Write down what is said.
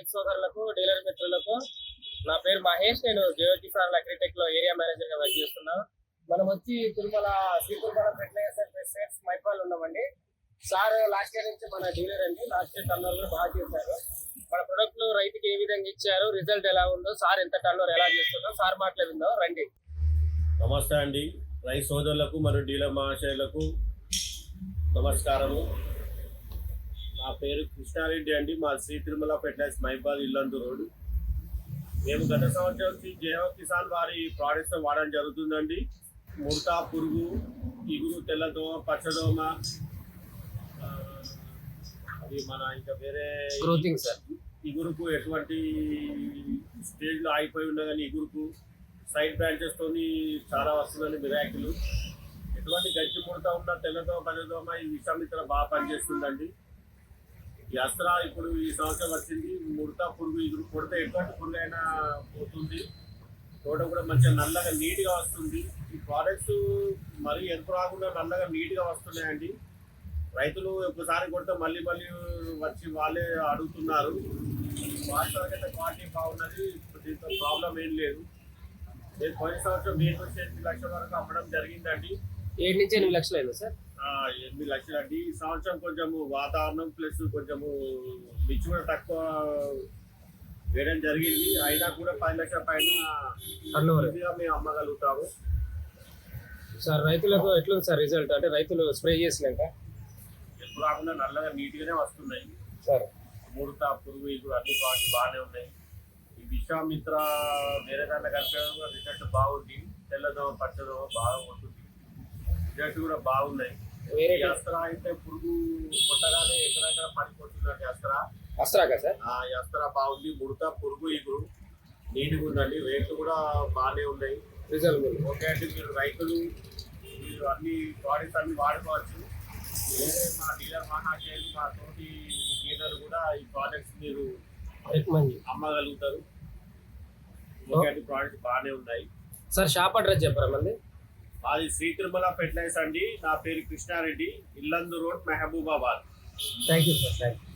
Bike సోదరులకు dealer మిత్రులకు. నా పేరు మహేష్ నేను జ్యోతి కిసాన్ అగ్రిటెక్లో ఏరియా మేనేజర్గా వర్క్ చేస్తున్నాను మనం వచ్చి Tirumala Sri fertilisers fertiliser sales Mypal ఉన్నామండి. సార్ లాస్ట్ ఇయర్ నుంచి మన డీలర్ అండి. లాస్ట్ ఇయర్ టర్నర్ కూడా బాగా చేశారు. మన ప్రొడక్ట్లు రైతుకి ఏ విధంగా ఇచ్చారు రిజల్ట్ ఎలా ఉందో సార్ ఎంత టర్నర్ ఎలా చేస్తుందో సార్ మాట్లాడిందో రండి. నమస్తే అండి. రైతు సోదరులకు మరియు డీలర్ మహాశయులకు నమస్కారము. నా పేరు కృష్ణారెడ్డి అండి. మా శ్రీ తిరుమల ఫెర్టిలైజ్ మైబాద్ ఇల్లందు రోడ్ మేము గత సంవత్సరం నుంచి జయవ కిసాన్ వారి ప్రోడక్ట్స్ వాడడం జరుగుతుందండి. ముడత పురుగు ఇగురు తెల్లదోమ పచ్చదోమ అది మన ఇంకా వేరే గ్రోతింగ్ సార్. ఇగురుకు ఎటువంటి స్టేజ్లో ఆగిపోయి ఉన్నా కానీ ఇగురుకు సైడ్ బ్రాంచెస్ తోని చాలా వస్తుందండి మిరాకిల్. ఎటువంటి గట్టి ముడత ఉన్న తెల్లదోమ పల్లెదోమ ఈ విషమిత్ర బాగా పనిచేస్తుందండి. ఈ అస్త్ర ఇప్పుడు ఈ సంవత్సరం వచ్చింది. ముడత పురుగు ఇది కొడితే ఎటువంటి పురుగు అయినా పోతుంది. తోట కూడా మంచిగా నల్లగా నీట్గా వస్తుంది. ఈ ప్రోడక్ట్స్ మరీ ఎరుపు రాకుండా నల్లగా నీట్గా వస్తున్నాయండి. రైతులు ఒకసారి కొడితే మళ్ళీ మళ్ళీ వచ్చి వాళ్ళే అడుగుతున్నారు. వాస్తవకైతే క్వాలిటీ బాగున్నది. ఇప్పుడు దీంతో ప్రాబ్లం ఏం లేదు. నేను పోయిన సంవత్సరం మీరు నుంచి ఎనిమిది లక్షల వరకు అమ్మడం జరిగిందండి. ఏడు నుంచి ఎనిమిది లక్షలు అయినా సార్? ఎనిమిది లక్షలు అండి. ఈ సంవత్సరం కొంచెము వాతావరణం ప్లస్ కొంచెము మిర్చి కూడా తక్కువ వేయడం జరిగింది. అయినా కూడా పది లక్షల పైన మేము అమ్మగలుగుతాము. సార్ రైతులకు ఎట్లుంది సార్ రిజల్ట్? అంటే రైతులు స్ప్రే చేసినాక ఎప్పుడు రాకుండా నల్లగా నీట్గానే వస్తున్నాయి. సార్. ముడత పురుగు ఇప్పుడు అన్ని బాగా బాగానే ఉన్నాయి. ఈ విశ్వామిత్ర వేరే దాంట్లో కలిపి రిజల్ట్ బాగుంది. తెల్లదోమ పచ్చదోమ బాగా ఉంటుంది రిజల్ట్ కూడా బాగున్నాయి. వేరే ఈ అస్త్ర అయితే పురుగు కొట్టగానే ఎక్కడెక్కడ పడిపోతుందండి అస్త్ర. అస్త్రాకా సార్? ఆ ఈ అస్త్ర బాగుంది. ముడత పురుగు ఇగురు నీట్గా ఉందండి. రేట్లు కూడా బాగానే ఉన్నాయి. రిజల్ట్ ఓకే అండి. మీరు రైతులు మీరు అన్ని ప్రోడక్ట్స్ అన్ని వాడుకోవచ్చు. వేరే మా డీలర్ మహాశయులు మా తోటి డీలర్ కూడా ఈ ప్రోడక్ట్స్ మీరు అమ్మగలుగుతారు. ఓకే అండి. ప్రోడక్ట్స్ బాగానే ఉన్నాయి. సార్ షాప్ అడ్రస్ చెప్పరా మళ్ళీ? మాది శ్రీ తిరుమల ఫెర్టిలైజర్స్ అండి. నా పేరు Krishnareddy. Yellandu road Mahabubabad. Thank you sir thank you